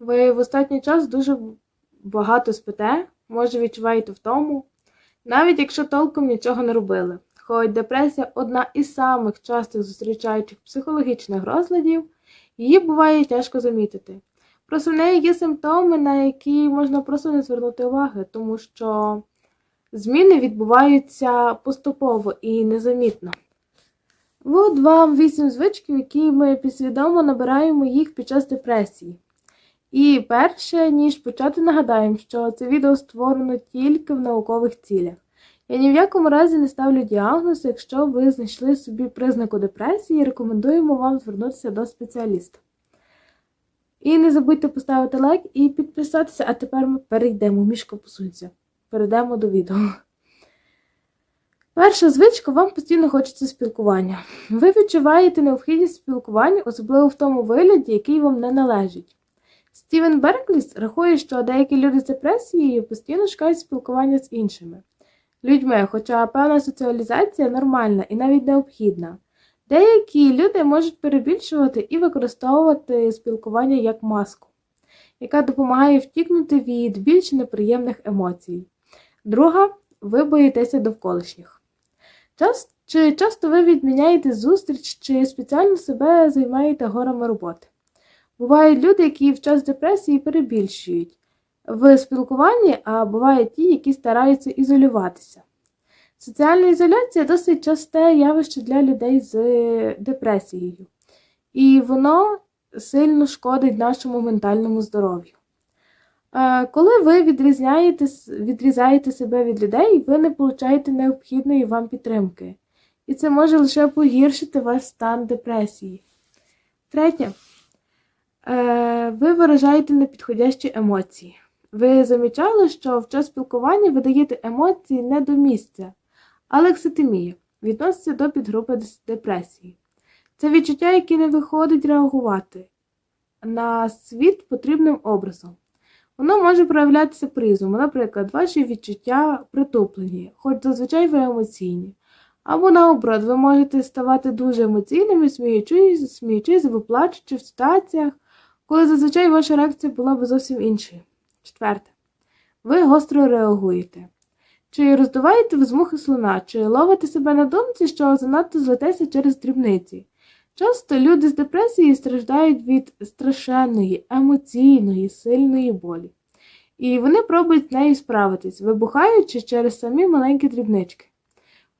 Ви в останній час дуже багато спите, може відчуваєте втому, навіть якщо толком нічого не робили. Хоч депресія одна із самих частих зустрічаючих психологічних розладів, її буває тяжко замітити. Просто в неї є симптоми, на які можна просто не звернути уваги, тому що зміни відбуваються поступово і незамітно. От вам вісім звичків, які ми підсвідомо набираємо їх під час депресії. І перше, ніж почати, нагадаємо, що це відео створено тільки в наукових цілях. Я ні в якому разі не ставлю діагноз, якщо ви знайшли собі признаку депресії, рекомендуємо вам звернутися до спеціаліста. І не забудьте поставити лайк і підписатися, а тепер ми перейдемо, мішка посунься. Перейдемо до відео. Перша звичка, вам постійно хочеться спілкування. Ви відчуваєте необхідність спілкування, особливо в тому вигляді, який вам не належить. Стівен Беркліс рахує, що деякі люди з депресією постійно шукають спілкування з іншими людьми, хоча певна соціалізація нормальна і навіть необхідна. Деякі люди можуть перебільшувати і використовувати спілкування як маску, яка допомагає втікнути від більш неприємних емоцій. Друга ви боїтеся довколишніх. Час, чи часто ви відміняєте зустріч, чи спеціально себе займаєте горами роботи? Бувають люди, які в час депресії перебільшують в спілкуванні, а бувають ті, які стараються ізолюватися. Соціальна ізоляція досить часте явище для людей з депресією, і воно сильно шкодить нашому ментальному здоров'ю. Коли ви відрізняєте, відрізаєте себе від людей, ви не получаєте необхідної вам підтримки. І це може лише погіршити ваш стан депресії. Третє, е, ви виражаєте непідходящі емоції. Ви замічали, що в час спілкування ви даєте емоції не до місця. Алекситимія відноситься до підгрупи депресії. Це відчуття, яке не виходить реагувати на світ потрібним образом. Воно може проявлятися по-різному, наприклад, ваші відчуття притуплені, хоч зазвичай ви емоційні. Або наоборот, ви можете ставати дуже емоційними, сміючись, сміючись або плачучи в ситуаціях, коли зазвичай ваша реакція була б зовсім іншою. Четверте. Ви гостро реагуєте. Чи роздуваєте ви з мухи слона, чи ловите себе на думці, що занадто злетеся через дрібниці. Часто люди з депресією страждають від страшенної, емоційної, сильної болі. І вони пробують з нею справитись, вибухаючи через самі маленькі дрібнички.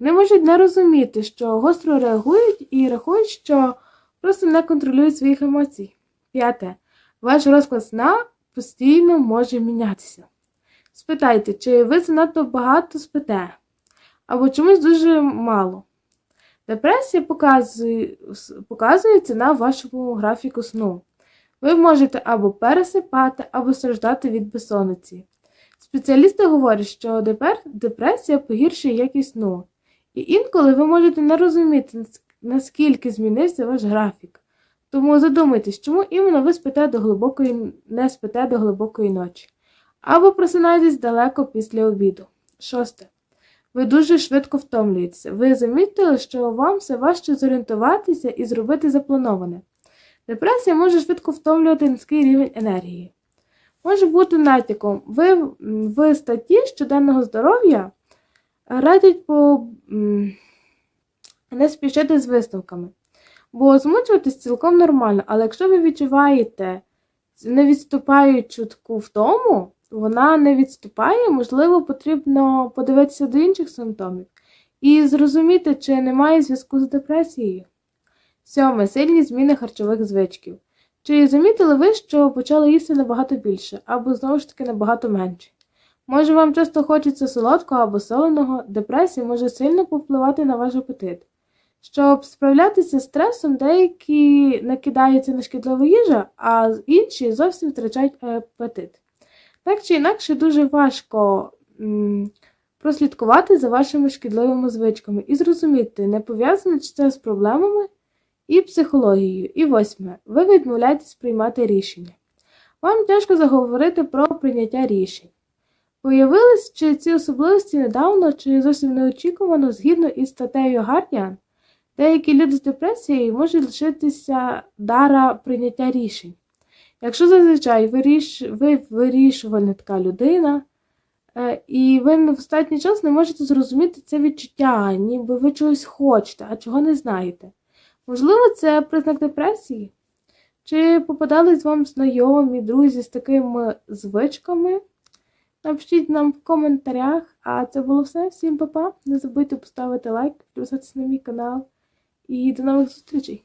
Вони можуть не розуміти, що гостро реагують і рахують, що просто не контролюють своїх емоцій. П'яте. Ваш розклад сна постійно може мінятися. Спитайте, чи ви занадто багато спите, або чомусь дуже мало. Депресія показує, показується на вашому графіку сну. Ви можете або пересипати, або страждати від безсонниці. Спеціалісти говорять, що депресія погіршує якість сну, і інколи ви можете не розуміти, наскільки змінився ваш графік. Тому задумайтесь, чому іменно ви спите до глибокої, не спите до глибокої ночі. Або просинаєтесь далеко після обіду. Шосте. Ви дуже швидко втомлюєтеся. Ви замітили, що вам все важче зорієнтуватися і зробити заплановане. Депресія може швидко втомлювати низький рівень енергії. Може бути натяком. Ви в статті щоденного здоров'я радять по не спішити з висновками. Бо змучуватись цілком нормально, але якщо ви відчуваєте не відступаючу таку втому, вона не відступає, можливо, потрібно подивитися до інших симптомів і зрозуміти, чи немає зв'язку з депресією. Сьоме. Сильні зміни харчових звичків. Чи замітили ви, що почали їсти набагато більше, або знову ж таки набагато менше? Може, вам часто хочеться солодкого або соленого, депресія може сильно повпливати на ваш апетит. Щоб справлятися з стресом, деякі накидаються на шкідливу їжу, а інші зовсім втрачають апетит. Так чи інакше, дуже важко прослідкувати за вашими шкідливими звичками і зрозуміти, не пов'язане чи це з проблемами і психологією. І восьме. Ви відмовляєтесь приймати рішення. Вам тяжко заговорити про прийняття рішень. Появились чи ці особливості недавно, чи зовсім неочікувано, згідно із статтею Guardian, деякі люди з депресією можуть лишитися дара прийняття рішень. Якщо зазвичай ви вирішувальна така людина, е, і ви в останній час не можете зрозуміти це відчуття, ніби ви чогось хочете, а чого не знаєте. Можливо, це признак депресії? Чи попадались вам знайомі, друзі з такими звичками? Напишіть нам в коментарях. А це було все. Всім па-па. Не забудьте поставити лайк, підписатися на мій канал. І до нових зустрічей.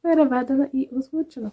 Переведено і озвучено.